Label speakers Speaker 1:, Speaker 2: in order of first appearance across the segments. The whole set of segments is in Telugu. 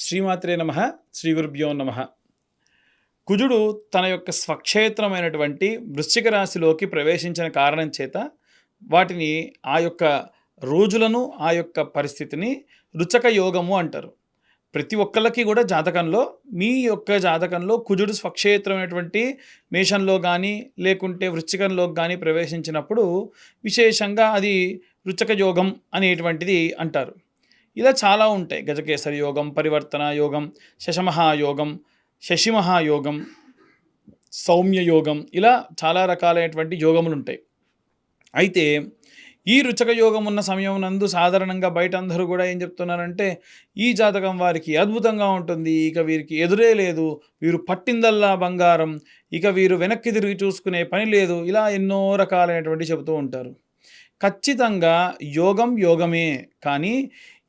Speaker 1: శ్రీమాత్రే నమ శ్రీ గురుభ్యో నమ. కుజుడు తన యొక్క స్వక్షేత్రమైనటువంటి వృశ్చిక రాశిలోకి ప్రవేశించిన కారణం చేత వాటిని ఆ యొక్క రోజులను ఆ యొక్క పరిస్థితిని రుచక యోగము అంటారు. ప్రతి ఒక్కళ్ళకి కూడా జాతకంలో మీ యొక్క జాతకంలో కుజుడు స్వక్షేత్రమైనటువంటి మేషంలో కానీ లేకుంటే వృశ్చికంలో కానీ ప్రవేశించినప్పుడు విశేషంగా అది రుచక యోగం అనేటువంటిది అంటారు. ఇలా చాలా ఉంటాయి. గజకేసరి యోగం పరివర్తన యోగం శశమహాయోగం శశిమహాయోగం సౌమ్య యోగం ఇలా చాలా రకాలైనటువంటి యోగములు ఉంటాయి. అయితే ఈ రుచక యోగం ఉన్న సమయం నందు సాధారణంగా బయట అందరూ కూడా ఏం చెప్తున్నారంటే ఈ జాతకం వారికి అద్భుతంగా ఉంటుంది ఇక వీరికి ఎదురే లేదు వీరు పట్టిందల్లా బంగారం ఇక వీరు వెనక్కి తిరిగి చూసుకునే పని లేదు ఇలా ఎన్నో రకాలైనటువంటి చెబుతూ ఉంటారు. ఖచ్చితంగా యోగం యోగమే కానీ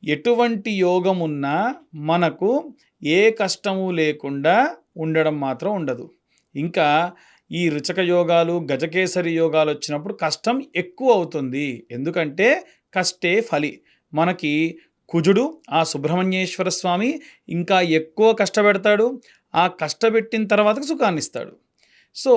Speaker 1: ఎటువంటి యోగం ఉన్నా మనకు ఏ కష్టము లేకుండా ఉండడం మాత్రం ఉండదు. ఇంకా ఈ రుచక యోగాలు గజకేసరి యోగాలు వచ్చినప్పుడు కష్టం ఎక్కువ అవుతుంది. ఎందుకంటే కష్టే ఫలి. మనకి కుజుడు ఆ సుబ్రహ్మణ్యేశ్వర స్వామి ఇంకా ఎక్కువ కష్టపెడతాడు. ఆ కష్టపెట్టిన తర్వాత సుఖాన్ని ఇస్తాడు సో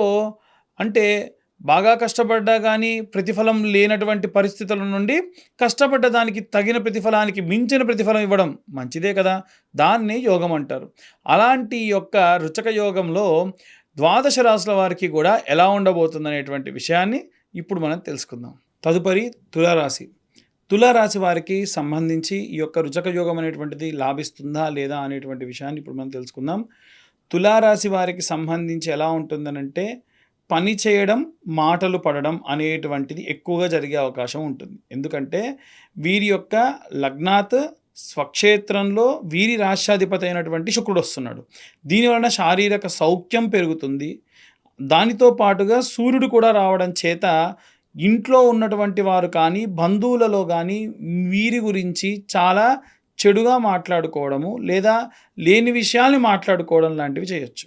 Speaker 1: అంటే బాగా కష్టపడ్డా కానీ ప్రతిఫలం లేనటువంటి పరిస్థితుల నుండి కష్టపడ్డ దానికి తగిన ప్రతిఫలానికి మించిన ప్రతిఫలం ఇవ్వడం మంచిదే కదా. దాన్ని యోగం అంటారు. అలాంటి యొక్క రుచక యోగంలో ద్వాదశ రాశుల వారికి కూడా ఎలా ఉండబోతుంది అనేటువంటి విషయాన్ని ఇప్పుడు మనం తెలుసుకుందాం. తదుపరి తులారాశి. తులారాశి వారికి సంబంధించి ఈ యొక్క రుచక యోగం అనేటువంటిది లాభిస్తుందా లేదా అనేటువంటి విషయాన్ని ఇప్పుడు మనం తెలుసుకుందాం. తులారాశి వారికి సంబంధించి ఎలా ఉంటుందనంటే పని చేయడం మాటలు పడడం అనేటువంటిది ఎక్కువగా జరిగే అవకాశం ఉంటుంది. ఎందుకంటే వీరి యొక్క లగ్నాత్ స్వక్షేత్రంలో వీరి రాష్ట్రాధిపతి అయినటువంటి శుక్రుడు వస్తున్నాడు. దీనివలన శారీరక సౌఖ్యం పెరుగుతుంది. దానితో పాటుగా సూర్యుడు కూడా రావడం చేత ఇంట్లో ఉన్నటువంటి వారు కానీ బంధువులలో కానీ వీరి గురించి చాలా చెడుగా మాట్లాడుకోవడము లేదా లేని విషయాల్ని మాట్లాడుకోవడం లాంటివి చేయొచ్చు.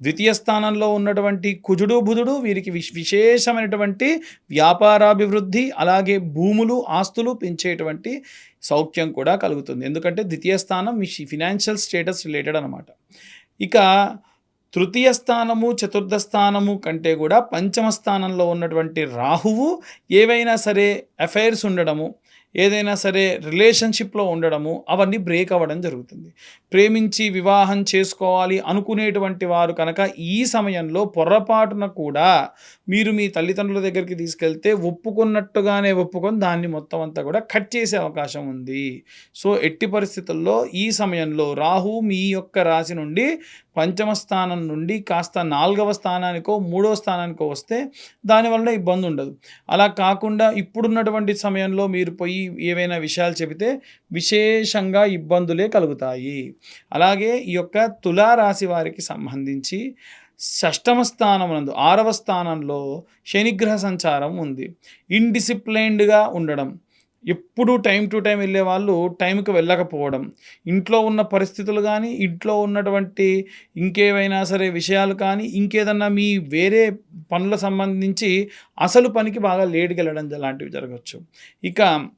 Speaker 1: ద్వితీయ స్థానంలో ఉన్నటువంటి కుజుడు బుధుడు వీరికి విశ్ విశేషమైనటువంటి వ్యాపారాభివృద్ధి అలాగే భూములు ఆస్తులు పెంచేటువంటి సౌఖ్యం కూడా కలుగుతుంది. ఎందుకంటే ద్వితీయ స్థానం మీ ఫినాన్షియల్ స్టేటస్ రిలేటెడ్ అనమాట ఇక తృతీయ స్థానము చతుర్థ స్థానము కంటే కూడా పంచమ స్థానంలో ఉన్నటువంటి రాహువు ఏవైనా సరే అఫైర్స్ ఉండడము ఏదైనా సరే రిలేషన్షిప్లో ఉండడము అవన్నీ బ్రేక్ అవ్వడం జరుగుతుంది. ప్రేమించి వివాహం చేసుకోవాలి అనుకునేటువంటి వారు కనుక ఈ సమయంలో పొరపాటున కూడా మీరు మీ తల్లిదండ్రుల దగ్గరికి తీసుకెళ్తే ఒప్పుకున్నట్టుగానే ఒప్పుకొని దాన్ని మొత్తం అంతా కూడా కట్ చేసే అవకాశం ఉంది. సో ఎట్టి పరిస్థితుల్లో ఈ సమయంలో రాహు మీ యొక్క రాశి నుండి పంచమ స్థానం నుండి కాస్త నాలుగవ స్థానానికో మూడవ స్థానానికో వస్తే దానివల్ల ఇబ్బంది ఉండదు. అలా కాకుండా ఇప్పుడున్నటువంటి సమయంలో మీరు పోయి ఏవైనా విషయాలు చెబితే విశేషంగా ఇబ్బందులే కలుగుతాయి. అలాగే ఈ యొక్క తులారాశి వారికి సంబంధించి షష్టమ స్థానమునందు ఆరవ స్థానంలో శనిగ్రహ సంచారం ఉంది. ఇండిసిప్లైన్డ్గా ఉండడం ఎప్పుడు టైం టు టైం వెళ్ళే వాళ్ళు టైంకి వెళ్ళకపోవడం. ఇంట్లో ఉన్న పరిస్థితులు కానీ ఇంట్లో ఉన్నటువంటి ఇంకేవైనా సరే విషయాలు కానీ ఇంకేదన్నా మీ వేరే పనుల సంబంధించి అసలు పనికి బాగా లేట్కి వెళ్ళడం లాంటివి జరగచ్చు. ఇక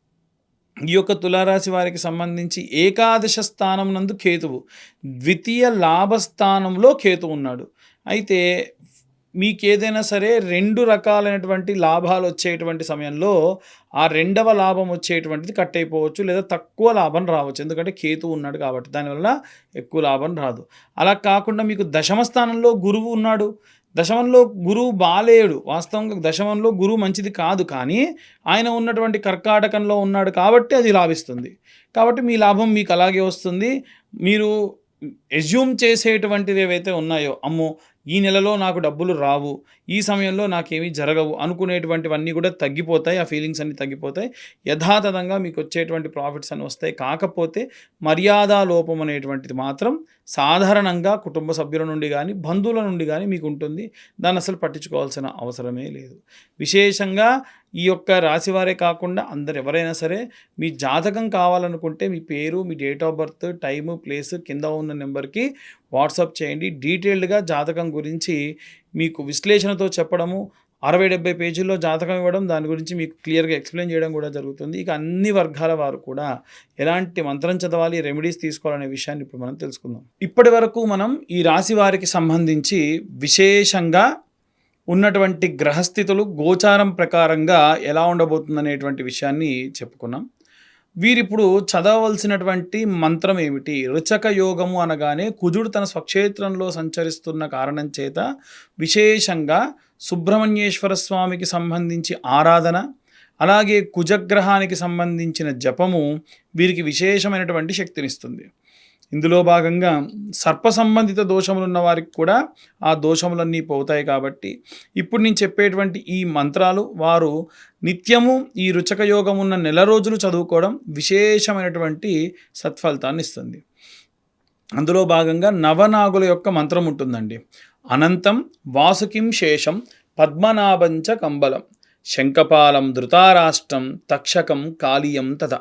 Speaker 1: ఈ యొక్క తులారాశి వారికి సంబంధించి ఏకాదశ స్థానం నందు కేతువు. ద్వితీయ లాభస్థానంలో కేతు ఉన్నాడు. అయితే మీకు ఏదైనా సరే రెండు రకాలైనటువంటి లాభాలు వచ్చేటువంటి సమయంలో ఆ రెండవ లాభం వచ్చేటువంటిది కట్ అయిపోవచ్చు లేదా తక్కువ లాభం రావచ్చు. ఎందుకంటే కేతు ఉన్నాడు కాబట్టి దానివల్ల ఎక్కువ లాభం రాదు. అలా కాకుండా మీకు దశమ స్థానంలో గురువు ఉన్నాడు. దశమంలో గురువు బాలేడు. వాస్తవంగా దశమంలో గురువు మంచిది కాదు కానీ ఆయన ఉన్నటువంటి కర్కాటకంలో ఉన్నాడు కాబట్టి అది లాభిస్తుంది. కాబట్టి మీ లాభం మీకు అలాగే వస్తుంది. మీరు ఎజ్యూమ్ చేసేటువంటివి ఏవైతే ఉన్నాయో అమ్మో ఈ నెలలో నాకు డబ్బులు రావు ఈ సమయంలో నాకేమీ జరగవు అనుకునేటువంటివన్నీ కూడా తగ్గిపోతాయి ఆ ఫీలింగ్స్ అన్నీ తగ్గిపోతాయి. యథాతథంగా మీకు వచ్చేటువంటి ప్రాఫిట్స్ అని వస్తాయి. కాకపోతే మర్యాద లోపం అనేటువంటిది మాత్రం సాధారణంగా కుటుంబ సభ్యుల నుండి కానీ బంధువుల నుండి కానీ మీకు ఉంటుంది. దాన్ని అసలు పట్టించుకోవాల్సిన అవసరమే లేదు. విశేషంగా ఈ యొక్క రాశివారే కాకుండా అందరు ఎవరైనా సరే మీ జాతకం కావాలనుకుంటే మీ పేరు మీ date of birth time place కింద ఉన్న నెంబర్కి వాట్సాప్ చేయండి. డీటెయిల్డ్గా జాతకం గురించి మీకు విశ్లేషణతో చెప్పడము అరవై డెబ్బై పేజీల్లో జాతకం ఇవ్వడం దాని గురించి మీకు క్లియర్గా ఎక్స్ప్లెయిన్ చేయడం కూడా జరుగుతుంది. ఇక అన్ని వర్గాల వారు కూడా ఎలాంటి మంత్రం చదవాలి రెమెడీస్ తీసుకోవాలనే విషయాన్ని ఇప్పుడు మనం తెలుసుకుందాం. ఇప్పటి వరకు మనం ఈ రాశి వారికి సంబంధించి విశేషంగా ఉన్నటువంటి గ్రహస్థితులు గోచారం ప్రకారంగా ఎలా ఉండబోతుందనేటువంటి విషయాన్ని చెప్పుకున్నాం. వీరిప్పుడు చదవలసినటువంటి మంత్రం ఏమిటి? రుచక యోగము అనగానే కుజుడు తన స్వక్షేత్రంలో సంచరిస్తున్న కారణం చేత విశేషంగా సుబ్రహ్మణ్యేశ్వర స్వామికి సంబంధించి ఆరాధన అలాగే కుజగ్రహానికి సంబంధించిన జపము వీరికి విశేషమైనటువంటి శక్తినిస్తుంది. ఇందులో భాగంగా సర్ప సంబంధిత దోషములు ఉన్న వారికి కూడా ఆ దోషములన్నీ పోతాయి కాబట్టి ఇప్పుడు నేను చెప్పేటువంటి ఈ మంత్రాలు వారు నిత్యము ఈ రుచక యోగం ఉన్న నెల రోజులు చదువుకోవడం విశేషమైనటువంటి సత్ఫలితాన్ని ఇస్తుంది. అందులో భాగంగా నవనాగుల యొక్క మంత్రం ఉంటుందండి. అనంతం వాసుకిం శేషం పద్మనాభంచ కంబలం శంఖపాలం ధృతారాష్ట్రం తక్షకం కాళీయం తథ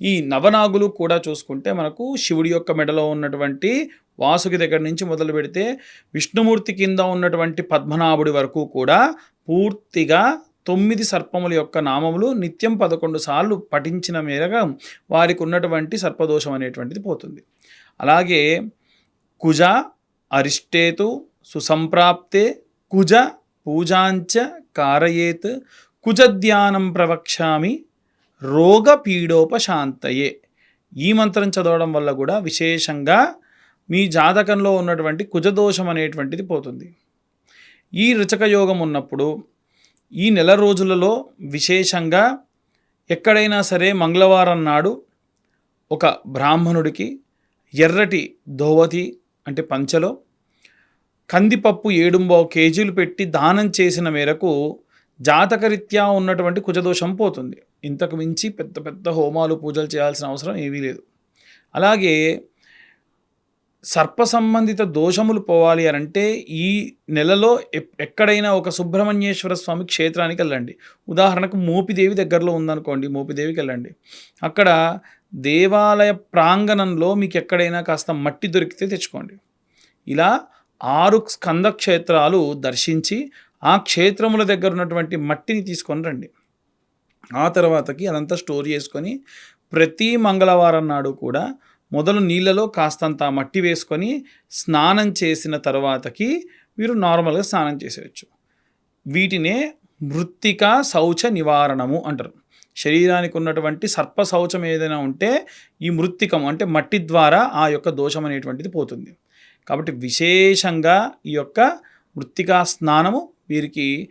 Speaker 1: ఈ నవనాగులు కూడా చూసుకుంటే మనకు శివుడి యొక్క మెడలో ఉన్నటువంటి వాసుకి దగ్గర నుంచి మొదలు పెడితే విష్ణుమూర్తి కింద ఉన్నటువంటి పద్మనాభుడి వరకు కూడా పూర్తిగా తొమ్మిది సర్పముల యొక్క నామములు నిత్యం పదకొండు సార్లు పఠించిన మేరగా వారికి ఉన్నటువంటి సర్పదోషం అనేటువంటిది పోతుంది. అలాగే కుజ అరిష్టేతు సుసంప్రాప్తే కుజ పూజాంచ కారయేత్ కుజధ్యానం ప్రవక్ష్యామి రోగ పీడోపశాంతయే ఈ మంత్రం చదవడం వల్ల కూడా విశేషంగా మీ జాతకంలో ఉన్నటువంటి కుజదోషం అనేటువంటిది పోతుంది. ఈ రుచక యోగం ఉన్నప్పుడు ఈ నెల రోజులలో విశేషంగా ఎక్కడైనా సరే మంగళవారం నాడు ఒక బ్రాహ్మణుడికి ఎర్రటి ధోవతి అంటే పంచలో కందిపప్పు ఏడుంబో కేజీలు పెట్టి దానం చేసిన మేరకు జాతకరీత్యా ఉన్నటువంటి కుజదోషం పోతుంది. ఇంతకు మించి పెద్ద పెద్ద హోమాలు పూజలు చేయాల్సిన అవసరం ఏమీ లేదు. అలాగే సర్ప సంబంధిత దోషములు పోవాలి అని అంటే ఈ నెలలో ఎక్కడైనా ఒక సుబ్రహ్మణ్యేశ్వర స్వామి క్షేత్రానికి వెళ్ళండి. ఉదాహరణకు మోపిదేవి దగ్గరలో ఉందనుకోండి మోపిదేవికి వెళ్ళండి. అక్కడ దేవాలయ ప్రాంగణంలో మీకు ఎక్కడైనా కాస్త మట్టి దొరికితే తెచ్చుకోండి. ఇలా ఆరు స్కంద క్షేత్రాలు దర్శించి ఆ క్షేత్రముల దగ్గర ఉన్నటువంటి మట్టిని తీసుకొని రండి. ఆ తర్వాతకి అదంతా స్టోర్ చేసుకొని ప్రతి మంగళవారం నాడు కూడా మొదలు నీళ్ళలో కాస్తంత మట్టి వేసుకొని స్నానం చేసిన తర్వాతకి మీరు నార్మల్గా స్నానం చేసేయచ్చు. వీటినే మృత్తిక శౌచ నివారణము అంటారు. శరీరానికి ఉన్నటువంటి సర్ప శౌచం ఏదైనా ఉంటే ఈ మృత్తికం అంటే మట్టి ద్వారా ఆ యొక్క దోషం అనేటువంటిది పోతుంది. కాబట్టి విశేషంగా ఈ యొక్క మృత్తికా స్నానము వీరికి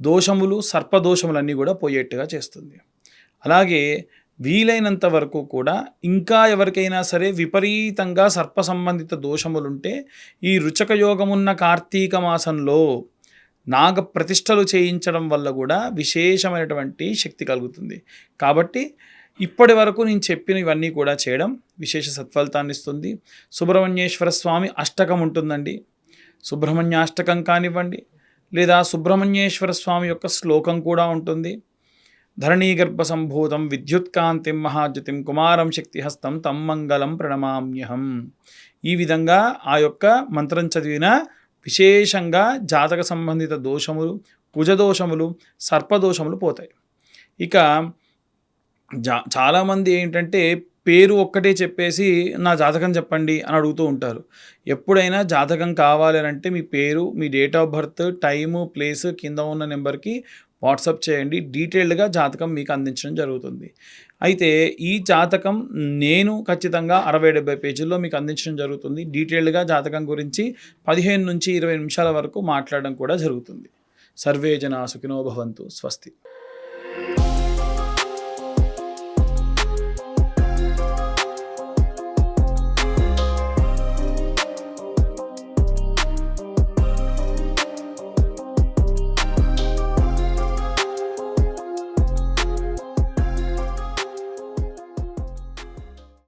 Speaker 1: దోషములు సర్పదోషములన్నీ కూడా పోయేట్టుగా చేస్తుంది. అలాగే వీలైనంత వరకు కూడా ఇంకా ఎవరికైనా సరే విపరీతంగా సర్ప సంబంధిత దోషములుంటే ఈ రుచక యోగమున్న కార్తీక మాసంలో నాగ ప్రతిష్టలు చేయించడం వల్ల కూడా విశేషమైనటువంటి శక్తి కలుగుతుంది. కాబట్టి ఇప్పటి వరకు నేను చెప్పిన ఇవన్నీ కూడా చేయడం విశేష సత్ఫలితాన్ని ఇస్తుంది. సుబ్రహ్మణ్యేశ్వర స్వామి అష్టకం ఉంటుందండి సుబ్రహ్మణ్యాష్టకం కానివ్వండి లేదా సుబ్రహ్మణ్యేశ్వర స్వామి యొక్క శ్లోకం కూడా ఉంటుంది. ధరణీగర్భ సంభూతం విద్యుత్కాంతిం మహాజ్యుతిం కుమారం శక్తిహస్తం తం మంగళం ప్రణమామ్యహం. ఈ విధంగా ఆ యొక్క మంత్రం చదివిన విశేషంగా జాతక సంబంధిత దోషములు కుజదోషములు సర్పదోషములు పోతాయి. ఇక జా చాలామంది ఏంటంటే పేరు ఒక్కటే చెప్పేసి నా జాతకం చెప్పండి అని అడుగుతూ ఉంటారు. ఎప్పుడైనా జాతకం కావాలి అంటే మీ పేరు మీ date of birth time place కింద ఉన్న నెంబర్కి వాట్సాప్ చేయండి. డీటెయిల్డ్గా జాతకం మీకు అందించడం జరుగుతుంది. అయితే ఈ జాతకం నేను ఖచ్చితంగా అరవై డెబ్బై పేజీల్లో మీకు అందించడం జరుగుతుంది. డీటెయిల్డ్గా జాతకం గురించి పదిహేను నుంచి ఇరవై నిమిషాల వరకు మాట్లాడడం కూడా జరుగుతుంది. సర్వే జనా భవంతు. స్వస్తి.